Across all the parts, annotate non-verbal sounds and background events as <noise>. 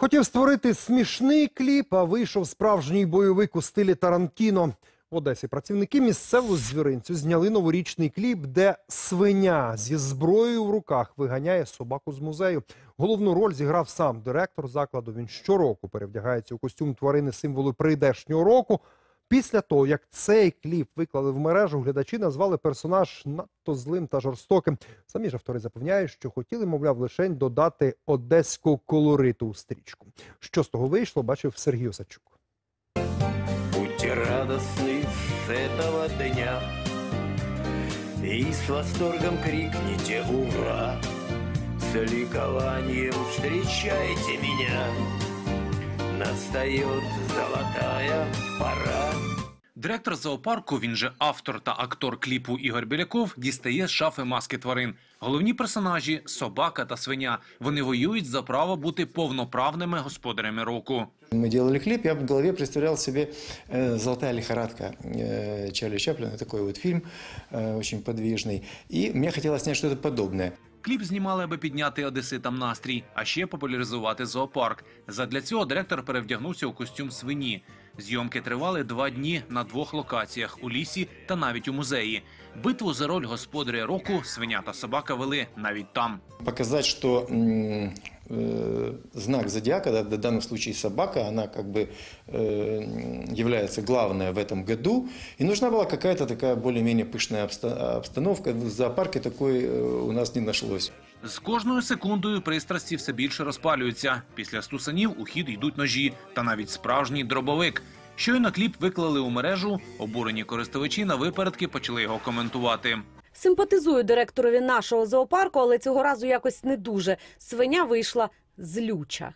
Хотів створити смішний кліп, а вийшов справжній бойовик у стилі Тарантіно. В Одесі працівники місцеву звіринцю зняли новорічний кліп, де свиня зі зброєю в руках виганяє собаку з музею. Головну роль зіграв сам директор закладу. Він щороку перевдягається у костюм тварини символу прийдешнього року. Після того, як цей кліп виклали в мережу, глядачі назвали персонаж надто злим та жорстоким. Самі ж автори запевняють, що хотіли, мовляв, лишень додати одеського колориту у стрічку. Що з того вийшло, бачив Сергій Осадчук. Будьте радостны с этого дня И с восторгом крикните «Ура!» С ликованием встречайте меня Настает золотая пора Директор зоопарку, він же автор та актор кліпу Ігор Біляков, дістає з шафи маски тварин. Головні персонажі собака та свиня. Вони воюють за право бути повноправними господарями року. Мы делали клип, я в голове представлял себе э, «Золотая лихорадка» э, Чарли Чаплина, такой вот фильм, э, очень подвижный. И мне хотелось снять что-то подобное. Кліп знімали, аби підняти одеситам настрій, а ще популяризувати зоопарк. Задля цього директор перевдягнувся у костюм свині. Зйомки тривали два дні на двох локаціях у лісі та навіть у музеї. Битву за роль господаря року свиня та собака вели навіть там. М, э, знак зодиака, да, в данном случае собака, она как бы э, является главная в этом году. И нужна была какая-то такая более-менее пышная обста- обстановка. В зоопарке такой э, у нас не нашлось. З кожною секундою пристрасті все більше розпалюються. Після стусанів у хід йдуть ножі та навіть справжній дробовик. Щойно кліп виклали у мережу. Обурені користувачі на випередки почали його коментувати. Симпатизую директорові нашого зоопарку, але цього разу якось не дуже. Свиня вийшла злюча.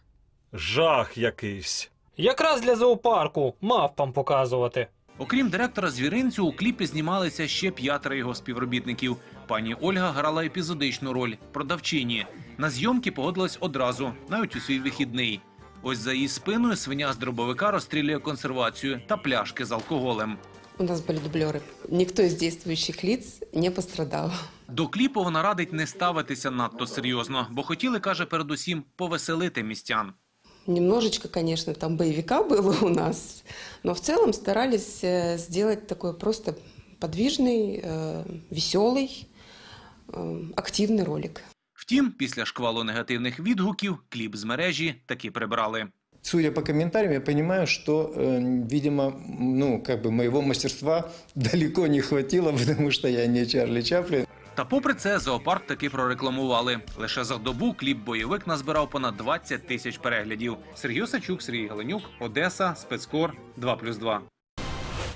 Жах якийсь. Якраз для зоопарку мавпам показувати. Окрім директора звіринцю, у кліпі знімалися ще п'ятеро його співробітників. Пані Ольга грала епізодичну роль продавчині. На зйомки погодилась одразу, навіть у свій вихідний. Ось за її спиною свиня з дробовика розстрілює консервацію та пляшки з алкоголем. У нас были дублеры. Никто из действующих лиц не пострадал. До кліпу вона радить не ставитися надто серйозно, бо хотіли, каже, передусім повеселити містян. Немножечко, конечно, там боевика было у нас, но в целом старались э, сделать такой просто подвижный, э, веселый, э, активный ролик. Втім, після шквалу негативних відгуків кліп з мережі таки прибрали. Судя по комментариям, я понимаю, что, э, видимо, ну, как бы моего мастерства <laughs> далеко не хватило, <laughs> потому что я не Чарли Чаплин. Та попри це зоопарк таки прорекламували. Лише за добу кліп бойовик назбирав понад 20 тисяч переглядів. Сергій Осачук, Сергій Галенюк, Одеса, спецкор 2+,2.